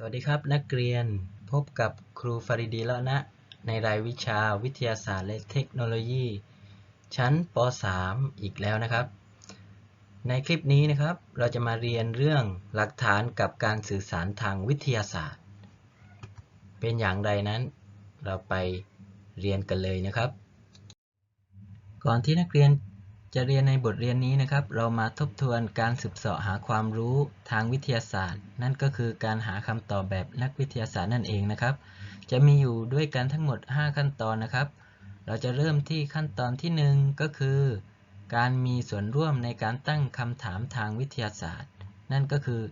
สวัสดีครับนักเรียนพบกับครูฟาริดีละนะ ในรายวิชาวิทยาศาสตร์และเทคโนโลยี ชั้นป .3 อีกแล้วนะครับ ในคลิปนี้นะครับ เราจะมาเรียนเรื่องหลักฐานกับการสื่อสารทางวิทยาศาสตร์ เป็นอย่างไรนั้น เราไปเรียนกันเลยนะครับ ก่อนที่นักเรียน จะเรียนในบทเรียนนี้นะครับ เรามาทบทวนการสืบเสาะหาความรู้ทางวิทยาศาสตร์ นั่นก็คือการหาคำตอบแบบนักวิทยาศาสตร์นั่นเองนะครับ จะมีอยู่ด้วยกันทั้งหมด 5 ขั้นตอนนะครับ เราจะเริ่มที่ขั้นตอนที่ 1 ก็คือ การมีส่วนร่วมในการตั้งคำถามทางวิทยาศาสตร์ นั่นก็คือ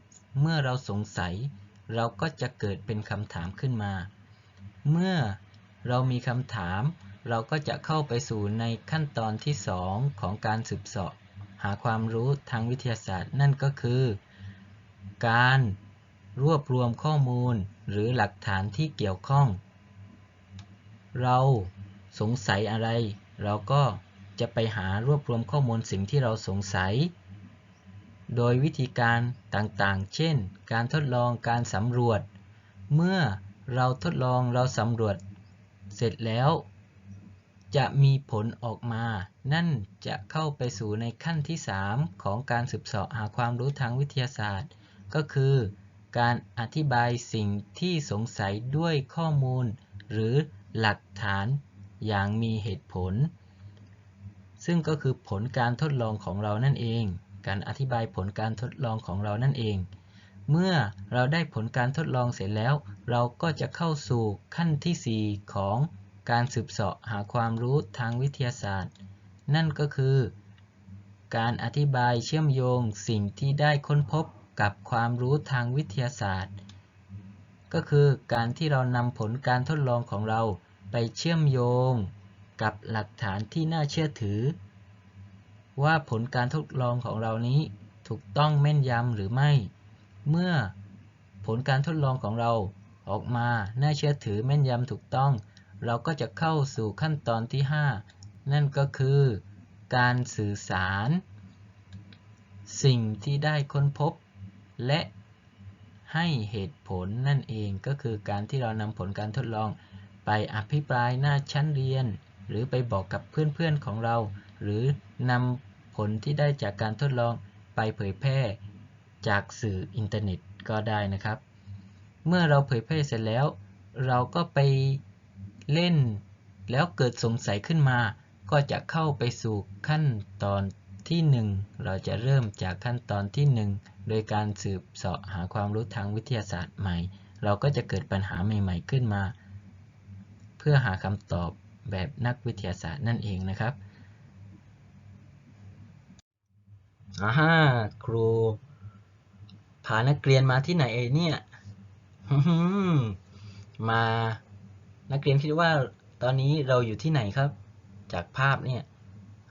เมื่อเราสงสัย เราก็จะเกิดเป็นคำถามขึ้นมา เมื่อเรามีคำถาม เราก็จะเข้าไปสู่ในขั้นตอนที่ 2 ของการสืบเสาะ หาความรู้ทางวิทยาศาสตร์ นั่นก็คือ การรวบรวมข้อมูลหรือหลักฐานที่เกี่ยวข้อง เราสงสัยอะไร เราก็จะไปหารวบรวมข้อมูลสิ่งที่เราสงสัย โดยวิธีการต่างๆ เช่น การทดลองการสำรวจ เมื่อเราทดลองเราสำรวจ เสร็จแล้ว จะมีผลออกมา นั่นจะเข้าไปสู่ในขั้นที่ 3 ของการสืบเสาะหาความรู้ทางวิทยาศาสตร์ ก็คือ การอธิบายสิ่งที่สงสัยด้วยข้อมูล หรือหลักฐานอย่างมีเหตุผล ซึ่งก็คือผลการทดลองของเรานั่นเอง การอธิบายผลการทดลองของเรานั่นเอง เมื่อเราได้ผลการทดลองเสร็จแล้ว เราก็จะเข้าสู่ขั้นที่ 4 ของ การสืบเสาะหาความรู้ทางวิทยาศาสตร์ นั่นก็คือ การอธิบายเชื่อมโยงสิ่งที่ได้ค้นพบกับความรู้ทางวิทยาศาสตร์ ก็คือการที่เรานำผลการทดลองของเราไปเชื่อมโยงกับหลักฐานที่น่าเชื่อถือ ว่าผลการทดลองของเรานี้ถูกต้องแม่นยำหรือไม่ เมื่อผลการทดลองของเราออกมาน่าเชื่อถือแม่นยำถูกต้อง เราก็จะเข้าสู่ขั้นตอนที่ 5 นั่นก็คือ การสื่อสาร สิ่งที่ได้ค้นพบ และให้เหตุผลนั่นเองก็คือการที่เรานำผลการทดลองไปอภิปรายหน้าชั้นเรียน หรือไปบอกกับเพื่อนๆของเรา หรือนำผลที่ได้จากการทดลองไปเผยแพร่จากสื่ออินเทอร์เน็ตก็ได้นะครับ เมื่อเราเผยแพร่เสร็จแล้ว เราก็ไป เล่น แล้วเกิดสงสัยขึ้นมา ก็จะเข้าไปสู่ขั้นตอนที่ 1 เราจะเริ่มจากขั้นตอนที่ 1 โดยการสืบเสาะหาความรู้ทางวิทยาศาสตร์ใหม่ เราก็จะเกิดปัญหาใหม่ ๆ ขึ้นมา เพื่อหาคำตอบแบบนักวิทยาศาสตร์นั่นเองนะครับอาฮะครูพานักเรียนมาที่ไหนเอเนี่ยมา นักเรียนคิดว่าตอนนี้เราอยู่ที่ไหนครับ จากภาพเนี่ย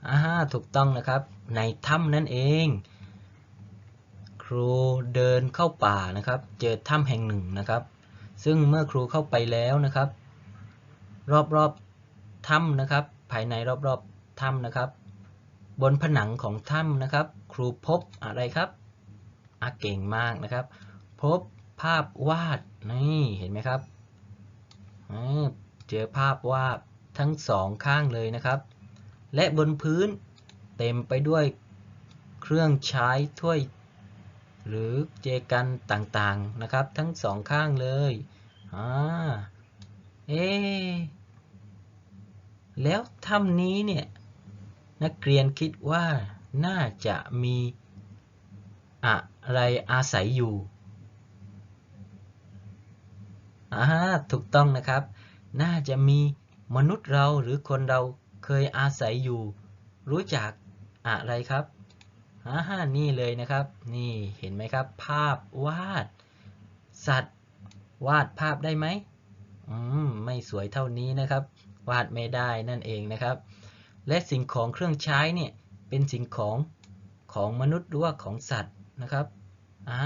อ่าถูกต้องนะครับ ในถ้ำนั่นเอง ครูเดินเข้าป่านะครับ เจอถ้ำแห่งหนึ่งนะครับ ซึ่งเมื่อครูเข้าไปแล้วนะครับ รอบๆถ้ำนะครับ ภายในรอบๆถ้ำนะครับ บนผนังของถ้ำนะครับ ครูพบอะไรครับอาเก่งมากนะครับ พบภาพวาดนี่เห็นไหมครับ เจอภาพวาดทั้งสองข้างเลยนะครับ และบนพื้นเต็มไปด้วยเครื่องใช้ถ้วย หรือเจกันต่างๆนะครับ ทั้งสองข้างเลยอ่าเอแล้วถ้ำนี้เนี่ย นักเรียนคิดว่าน่าจะมีอะไรอาศัยอยู่ อ่าถูกต้องนะครับ น่าจะมีมนุษย์เราหรือคนเราเคยอาศัยอยู่ รู้จักอะไรครับอ่านี่เลยนะครับ นี่เห็นไหมครับ ภาพวาด สัตว์ วาดภาพได้ไหมอืมไม่สวยเท่านี้นะครับ วาดไม่ได้นั่นเองนะครับ และสิ่งของเครื่องใช้เนี่ยเป็นสิ่งของของมนุษย์หรือว่าของสัตว์นะครับอ่า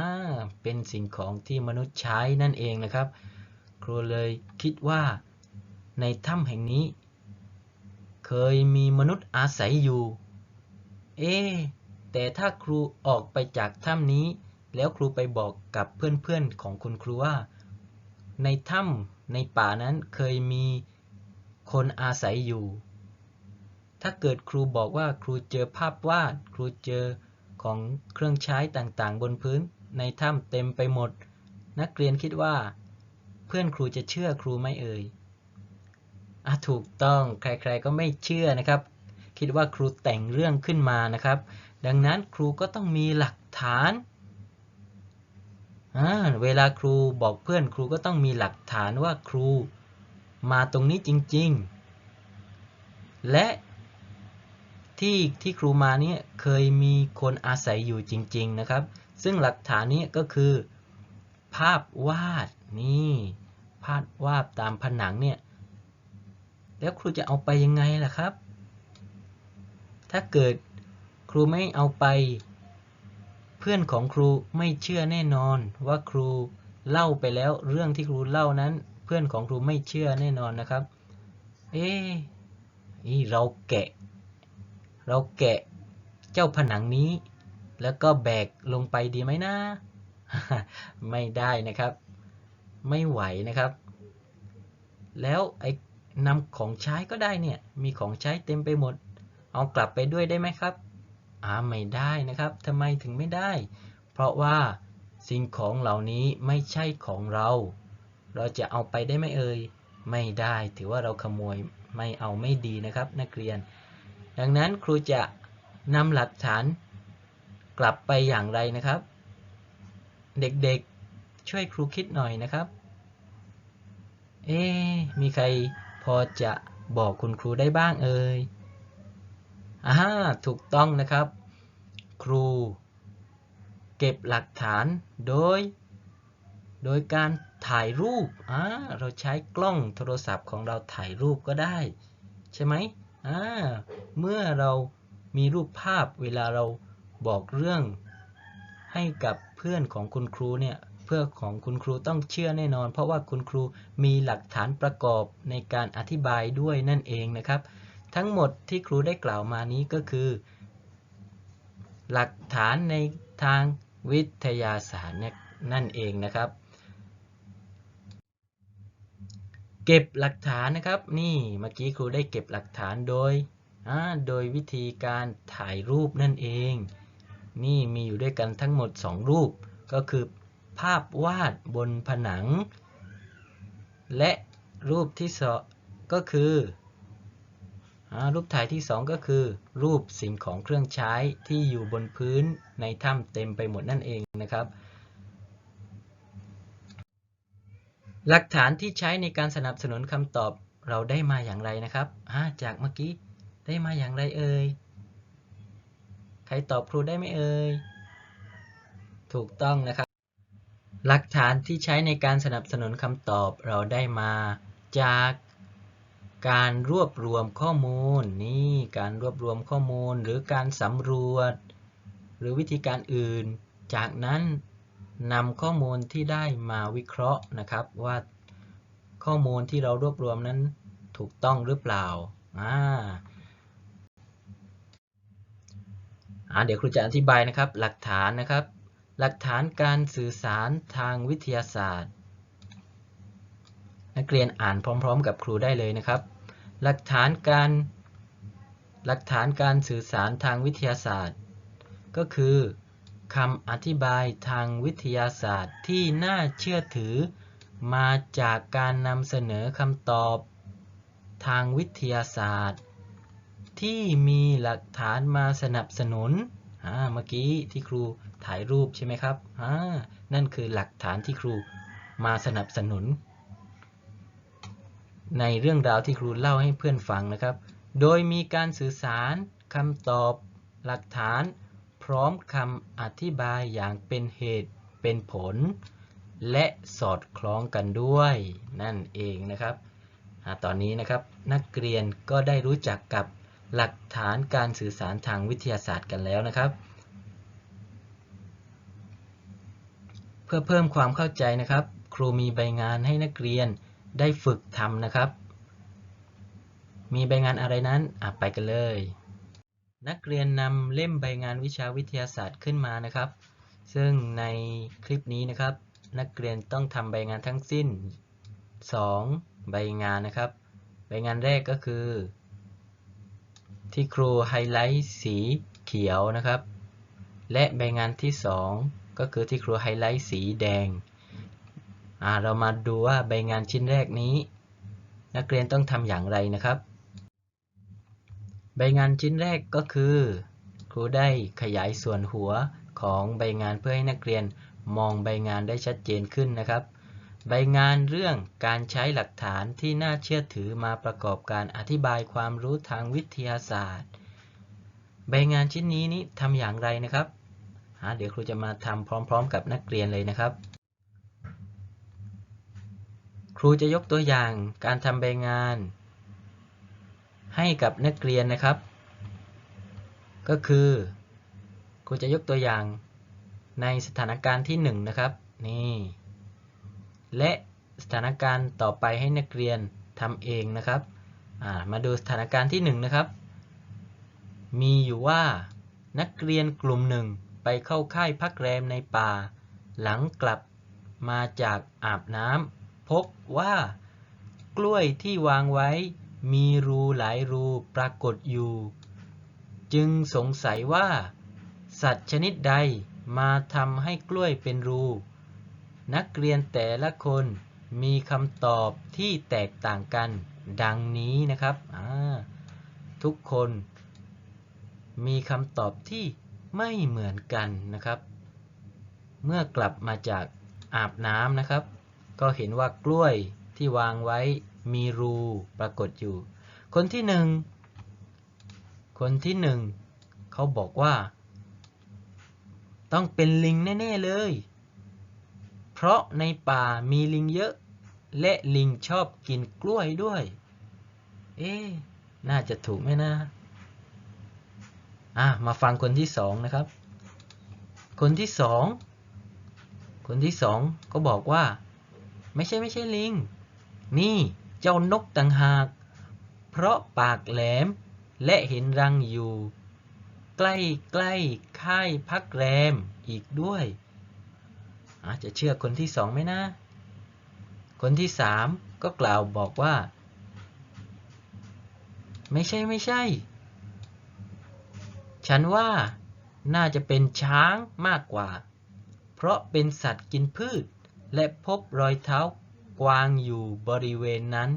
เป็นสิ่งของที่มนุษย์ใช้นั่นเองนะครับ ครูเลยคิดว่าในถ้ำแห่งนี้ เคยมีมนุษย์อาศัยอยู่ เอ๊แต่ถ้าครูออกไปจากถ้ำนี้ แล้วครูไปบอกกับเพื่อนๆของคุณครูว่า ในถ้ำในป่านั้นเคยมีคนอาศัยอยู่ ถ้าเกิดครูบอกว่าครูเจอภาพวาด ครูเจอของเครื่องใช้ต่างๆ บนพื้นในถ้ำเต็มไปหมด นักเรียนคิดว่า เพื่อนครูจะเชื่อครูไหมเอ่ยอะถูกต้องใครๆก็ไม่เชื่อนะครับ คิดว่าครูแต่งเรื่องขึ้นมานะครับ ดังนั้นครูก็ต้องมีหลักฐานเวลาครูบอกเพื่อนครูก็ต้องมีหลักฐานว่าครู มาตรงนี้จริง ๆ และที่ที่ครูมาเนี่ยเคยมีคนอาศัยอยู่จริง ๆ นะครับ ซึ่งหลักฐานนี้ก็คือ ภาพวาด นี่ภาพวาดตามผนังเนี่ย แล้วครูจะเอาไปยังไงล่ะครับ ถ้าเกิดครูไม่เอาไป เพื่อนของครูไม่เชื่อแน่นอนว่าครูเล่าไปแล้วเรื่องที่ครูเล่านั้น เพื่อนของครูไม่เชื่อแน่นอนนะครับ เอ๊ะนี่เราแกะ เราแกะเจ้าผนังนี้ แล้วก็แบกลงไปดีไหมนะ ไม่ได้นะครับ ไม่ไหวนะครับ แล้วไอ้นำของใช้ก็ได้เนี่ย มีของใช้เต็มไปหมด เอากลับไปด้วยได้ไหมครับอ่าไม่ได้นะครับทำไมถึงไม่ได้ เพราะว่าสิ่งของเหล่านี้ไม่ใช่ของเรา เราจะเอาไปได้ไหมเอ่ย ไม่ได้ ถือว่าเราขโมยไม่เอาไม่ดีนะครับ นักเรียน ดังนั้นครูจะนำหลักฐานกลับไปอย่างไรนะครับ เด็กๆ ช่วยครูคิดหน่อยนะครับ เอ๊มีใครพอจะบอกคุณครูได้บ้างเอ่ยอ่าถูกต้องนะครับ ครู เก็บหลักฐานโดย โดยการถ่ายรูปอ่าเราใช้กล้องโทรศัพท์ของเราถ่ายรูปก็ได้ ใช่ไหมอ่าเมื่อเรามีรูปภาพเวลาเราบอกเรื่องให้กับเพื่อนของคุณครูเนี่ย พื่อของคุณครูต้องเชื่อแน่นอน เพราะว่าคุณครูมีหลักฐานประกอบในการอธิบายด้วยนั่นเองนะครับ ทั้งหมดที่ครูได้กล่าวมานี้ก็คือ หลักฐานในทางวิทยาศาสตร์นั่นเองนะครับ เก็บหลักฐานนะครับ นี่เมื่อกี้ครูได้เก็บหลักฐานโดยอ่าโดยวิธีการถ่ายรูปนั่นเอง นี่มีอยู่ด้วยกันทั้งหมด 2 รูปก็คือ ภาพวาดบนผนัง และรูปที่สองก็คืออรูปถ่ายที่ 2 ก็คือ รูปสิ่งของเครื่องใช้ที่อยู่บนพื้นในถ้ำเต็มไปหมดนั่นเองนะครับ หลักฐานที่ใช้ในการสนับสนุนคำตอบเราได้มาอย่างไรนะครับจากเมื่อกี้ได้มาอย่างไรเอ่ยใครตอบครูได้ไหมเอ่ยถูกต้องนะครับ หลักฐานที่ใช้ในการสนับสนุนคำตอบเราได้มาจากการรวบรวมข้อมูลนี่การรวบรวมข้อมูลหรือการสำรวจ หรือวิธีการอื่น จากนั้นนำข้อมูลที่ได้มาวิเคราะห์นะครับ ว่าข้อมูลที่เรารวบรวมนั้นถูกต้องหรือเปล่าอ่าอ่าเดี๋ยวครูจะอธิบายนะครับหลักฐานนะครับ หลักฐานการสื่อสารทางวิทยาศาสตร์ นักเรียนอ่านพร้อม ๆ กับครูได้เลยนะครับ หลักฐานการหลักฐานการสื่อสารทางวิทยาศาสตร์ ก็คือคำอธิบายทางวิทยาศาสตร์ที่น่าเชื่อถือ มาจากการนำเสนอคำตอบ ทางวิทยาศาสตร์ ที่มีหลักฐานมาสนับสนุนเมื่อกี้ที่ครู ถ่ายรูปใช่ไหมครับอ่านั่นคือหลักฐานที่ครูมาสนับสนุน ในเรื่องราวที่ครูเล่าให้เพื่อนฟังนะครับ โดยมีการสื่อสารคำตอบ หลักฐาน พร้อมคำอธิบายอย่างเป็นเหตุเป็นผล และสอดคล้องกันด้วย นั่นเองนะครับอตอนนี้นะครับนักเรียนก็ได้รู้จักกับหลักฐานการสื่อสารทางวิทยาศาสตร์กันแล้วนะครับ พื่อเพิ่มความเข้าใจนะครับ ครูมีใบงานให้นักเรียนได้ฝึกทำนะครับ มีใบงานอะไรนั้นไปกันเลย นักเรียนนำเล่มใบงานวิชาวิทยาศาสตร์ขึ้นมานะครับ ซึ่งในคลิปนี้นะครับ นักเรียนต้องทำใบงานทั้งสิ้น 2 ใบงานนะครับ ใบงานแรกก็คือ ที่ครูไฮไลท์สีเขียวนะครับ และใบงานที่ 2 ก็คือที่ครูไฮไลท์สีแดง เรามาดูว่าใบงานชิ้นแรกนี้ นักเรียนต้องทำอย่างไรนะครับ ใบงานชิ้นแรกก็คือ ครูได้ขยายส่วนหัวของใบงานเพื่อให้นักเรียนมองใบงานได้ชัดเจนขึ้นนะครับ ใบงานเรื่องการใช้หลักฐานที่น่าเชื่อถือมาประกอบการอธิบายความรู้ทางวิทยาศาสตร์ ใบงานชิ้นนี้นี้ทำอย่างไรนะครับ เดี๋ยวครูจะมาทำพร้อม ๆ กับนักเรียนเลยนะครับ ครูจะยกตัวอย่างการทำใบงาน ให้กับนักเรียนนะครับ ก็คือ ครูจะยกตัวอย่างในสถานการณ์ที่ 1 นะครับนี่และสถานการณ์ต่อไปให้นักเรียนทำเองนะครับมาดูสถานการณ์ที่ 1 นะครับ มีอยู่ว่านักเรียนกลุ่มหนึ่ง ไปเข้าค่ายพักแรมในป่า หลังกลับมาจากอาบน้ำพบว่ากล้วยที่วางไว้มีรูหลายรูปรากฏอยู่ จึงสงสัยว่า สัตว์ชนิดใดมาทำให้กล้วยเป็นรู นักเรียนแต่ละคนมีคำตอบที่แตกต่างกัน ดังนี้นะครับ ทุกคนมีคำตอบที่ ไม่เหมือนกันนะครับ เมื่อกลับมาจากอาบน้ำนะครับ ก็เห็นว่ากล้วยที่วางไว้มีรูปรากฏอยู่ คนที่หนึ่งคนที่หนึ่งเขาบอกว่า ต้องเป็นลิงแน่ๆเลย เพราะในป่ามีลิงเยอะ และลิงชอบกินกล้วยด้วย เอ๊น่าจะถูกไหมนะ อะมาฟังคนที่สองนะครับ คนที่สองคนที่สองก็บอกว่า ไม่ใช่ไม่ใช่ลิง นี่เจ้านกต่างหาก เพราะปากแหลม และเห็นรังอยู่ ใกล้ใกล้ค่ายพักแรมอีกด้วยอาจจะเชื่อคนที่สองไหมนะ คนที่สามก็กล่าวบอกว่า ไม่ใช่ไม่ใช่ ฉันว่าน่าจะเป็นช้างมากกว่า เพราะเป็นสัตว์กินพืช และพบรอยเท้ากวางอยู่บริเวณนั้น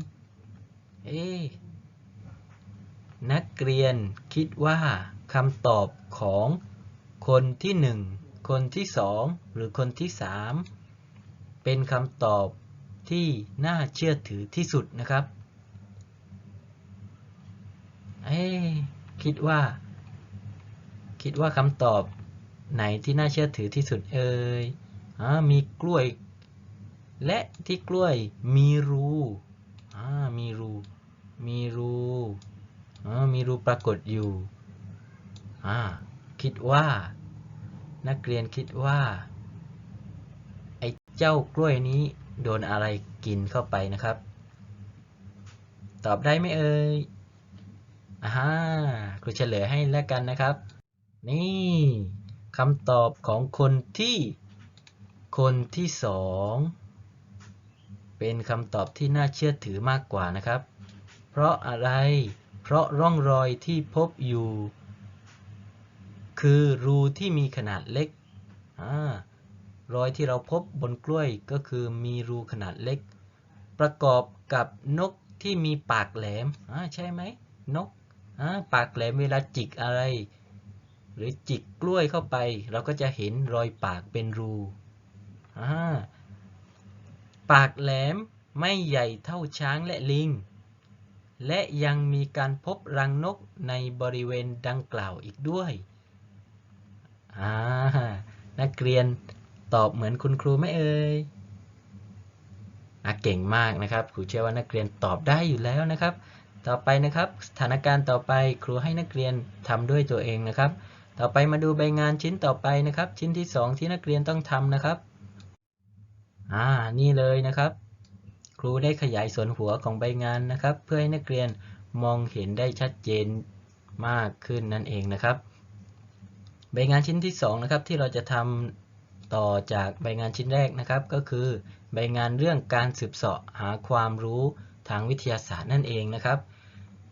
เอ๊นักเรียนคิดว่าคำตอบของคนที่หนึ่งคนที่สองหรือคนที่สามเป็นคำตอบที่น่าเชื่อถือที่สุดนะครับ เอ๊คิดว่า คิดว่าคำตอบไหนที่น่าเชื่อถือที่สุดเอ่ยอมีกล้วย และที่กล้วยมีรูอ่ามีรู มีรูอมีรูปรากฏอยู่อ่าคิดว่า นักเรียนคิดว่า ไอ้เจ้ากล้วยนี้โดนอะไรกินเข้าไปนะครับ ตอบได้ไหมเอ่ยอ่าครูเฉลยให้แล้วกันนะครับ นี่คำตอบของคนที่ คนที่สองเป็นคำตอบที่น่าเชื่อถือมากกว่านะครับ เพราะอะไร เพราะร่องรอยที่พบอยู่ คือรูที่มีขนาดเล็กอรอยที่เราพบบนกล้วยก็คือมีรูขนาดเล็ก ประกอบกับนกที่มีปากแหลมใช่ไหมนกปากแหลมเวลาจิกอะไร หรือจิกกล้วยเข้าไป เราก็จะเห็นรอยปากเป็นรูปากแหลมไม่ใหญ่เท่าช้างและลิง และยังมีการพบรังนกในบริเวณดังกล่าวอีกด้วย นักเรียนตอบเหมือนคุณครูไหมเอ่ยเก่งมากนะครับครูเชื่อว่านักเรียนตอบได้อยู่แล้วนะครับ ต่อไปนะครับ สถานการณ์ต่อไปครูให้นักเรียนทำด้วยตัวเองนะครับ ต่อไปมาดูใบงานชิ้นต่อไปนะครับ ชิ้นที่ 2 ที่นักเรียนต้องทำนะครับ อ่า นี่เลยนะครับ ครูได้ขยายส่วนหัวของใบงานนะครับ เพื่อให้นักเรียนมองเห็นได้ชัดเจนมากขึ้นนั่นเองนะครับ ใบงานชิ้นที่ 2 นะครับ ที่เราจะทำต่อจากใบงานชิ้นแรกนะครับ ก็คือใบงานเรื่องการสืบเสาะหาความรู้ทางวิทยาศาสตร์นั่นเองนะครับ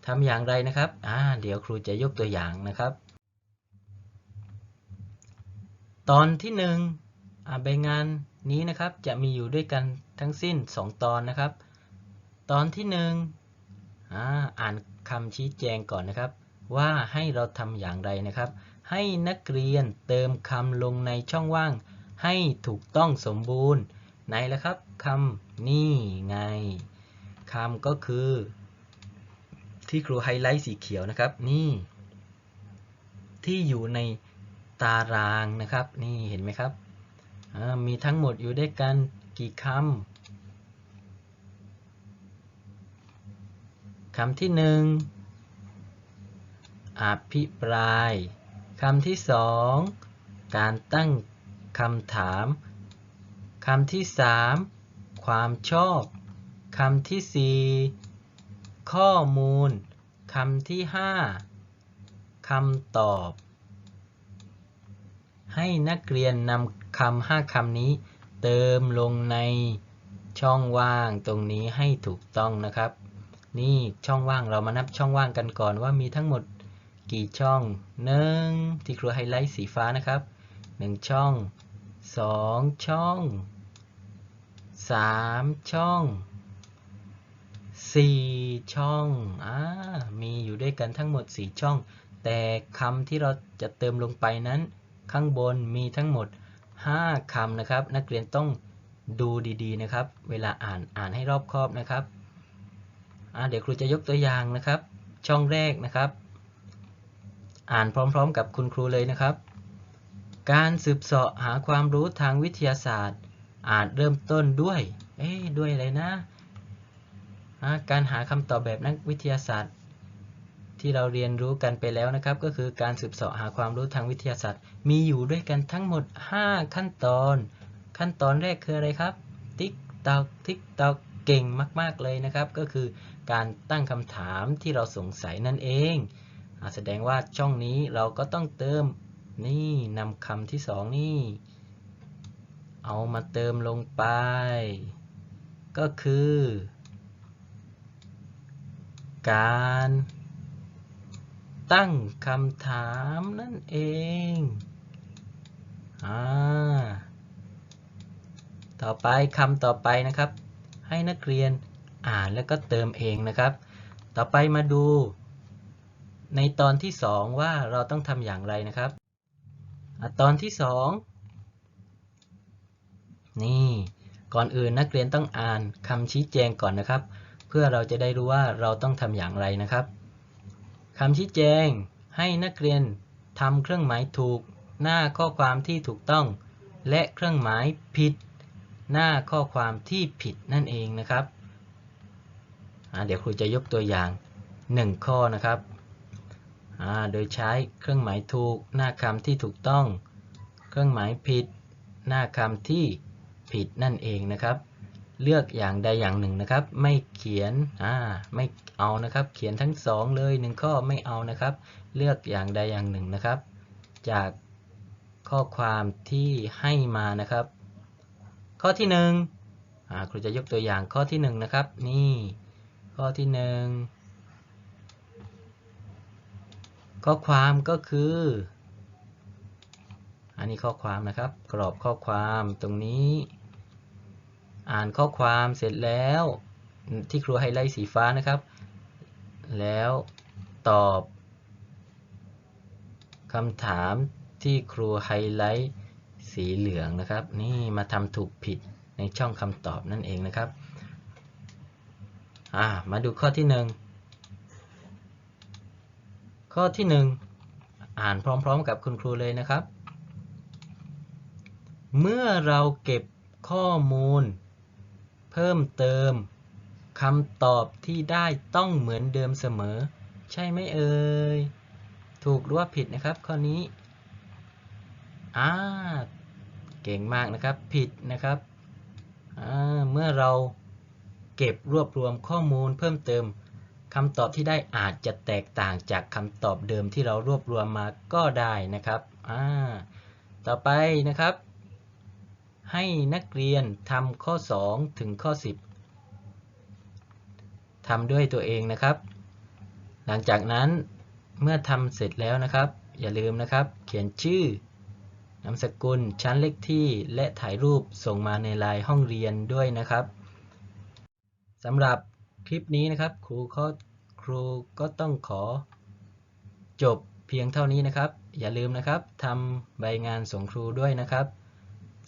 ทำอย่างไรนะครับอ่าเดี๋ยวครูจะยกตัวอย่างนะครับ ตอนที่หนึ่งใบงานนี้นะครับจะมีอยู่ด้วยกันทั้งสิ้น 2 ตอนนะครับ ตอนที่หนึ่งอ่าอ่านคำชี้แจงก่อนนะครับ ว่าให้เราทำอย่างไรนะครับ ให้นักเรียนเติมคำลงในช่องว่าง ให้ถูกต้องสมบูรณ์ไหนละครับคำนี่ไงคำก็คือ ที่ครูไฮไลท์สีเขียวนะครับ นี่ ที่อยู่ใน ตารางนะครับ นี่เห็นไหมครับ มีทั้งหมดอยู่ด้วยกันกี่คำ คำที่หนึ่งอภิปรายคำที่สองการตั้งคำถามคำที่สามความชอบคำที่สี่ข้อมูลคำที่ห้าคำตอบ ให้นักเรียนนำคำห้าคำนี้ เติมลงในช่องว่างตรงนี้ให้ถูกต้องนะครับ นี่ช่องว่างเรามานับช่องว่างกันก่อนว่ามีทั้งหมดกี่ช่องหนึ่งที่ครูไฮไลท์สีฟ้านะครับหนึ่งช่องสองช่องสามช่องสี่ช่องอ่ามีอยู่ด้วยกันทั้งหมดสี่ช่อง แต่คำที่เราจะเติมลงไปนั้น ข้างบนมีทั้งหมด 5คำนะครับ นักเรียนต้องดูดีๆนะครับ เวลาอ่านอ่านให้รอบคอบนะครับเดี๋ยวครูจะยกตัวอย่างนะครับ ช่องแรกนะครับ อ่านพร้อมๆกับคุณครูเลยนะครับ การสืบเสาะหาความรู้ทางวิทยาศาสตร์ อาจเริ่มต้นด้วย เอ๊ด้วยอะไรนะ การหาคำตอบแบบนักวิทยาศาสตร์ ที่เราเรียนรู้กันไปแล้วนะครับ ก็คือการสืบเสาะหาความรู้ทางวิทยาศาสตร์ มีอยู่ด้วยกันทั้งหมด 5 ขั้นตอน ขั้นตอนแรกคืออะไรครับติ๊กตอกติ๊กตอกเก่งมากๆเลยนะครับ ก็คือการตั้งคำถามที่เราสงสัยนั่นเองอแสดงว่าช่องนี้เราก็ต้องเติมนี่นำคำที่สองนี่ เอามาเติมลงไป ก็คือ การ ตั้งคำถามนั่นเองอ่าต่อไปคำต่อไปนะครับ ให้นักเรียนอ่านแล้วก็เติมเองนะครับ ต่อไปมาดู ในตอนที่สองว่าเราต้องทำอย่างไรนะครับอตอนที่สองนี่ ก่อนอื่นนักเรียนต้องอ่านคำชี้แจงก่อนนะครับ เพื่อเราจะได้รู้ว่าเราต้องทำอย่างไรนะครับ คำชี้แจงให้นักเรียนทำเครื่องหมายถูก หน้าข้อความที่ถูกต้อง และเครื่องหมายผิด หน้าข้อความที่ผิดนั่นเองนะครับเดี๋ยวครูจะยกตัวอย่าง 1 ข้อนะครับ โดยใช้เครื่องหมายถูก หน้าคำที่ถูกต้อง เครื่องหมายผิด หน้าคำที่ผิดนั่นเองนะครับ เลือกอย่างใดอย่างหนึ่งนะครับ ไม่เขียนอ่าไม่เอานะครับ เขียนทั้งสองเลยหนึ่งข้อไม่เอานะครับ เลือกอย่างใดอย่างหนึ่งนะครับ จากข้อความที่ให้มานะครับ ข้อที่หนึ่งครูจะยกตัวอย่างข้อที่หนึ่งนะครับ นี่ ข้อที่หนึ่งข้อความก็คือ อันนี้ข้อความนะครับ กรอบข้อความตรงนี้ อ่านข้อความเสร็จแล้วที่ครูไฮไลท์สีฟ้านะครับ แล้วตอบคำถามที่ครูไฮไลท์สีเหลืองนะครับ นี่มาทำถูกผิดในช่องคำตอบนั่นเองนะครับมาดูข้อที่หนึ่งข้อที่หนึ่งอ่านพร้อมๆกับคุณครูเลยนะครับ เมื่อเราเก็บข้อมูล เพิ่มเติมคำตอบที่ได้ต้องเหมือนเดิมเสมอ ใช่ไหมเอ่ยถูกหรือว่าผิดนะครับข้อนี้อ่าเก่งมากนะครับผิดนะครับเมื่อเราเก็บรวบรวมข้อมูลเพิ่มเติมคำตอบที่ได้อาจจะแตกต่างจากคำตอบเดิมที่เรารวบรวมมาก็ได้นะครับ ต่อไปนะครับ ให้นักเรียนทำข้อ 2 ถึงข้อ 10 ทำด้วยตัวเองนะครับ หลังจากนั้นเมื่อทำเสร็จแล้วนะครับ อย่าลืมนะครับ เขียนชื่อนามสกุลชั้นเลขที่และถ่ายรูปส่งมาในไลน์ห้องเรียนด้วยนะครับสำหรับคลิปนี้นะครับครูก็ครูก็ต้องขอจบเพียงเท่านี้นะครับ อย่าลืมนะครับทำใบงานส่งครูด้วยนะครับ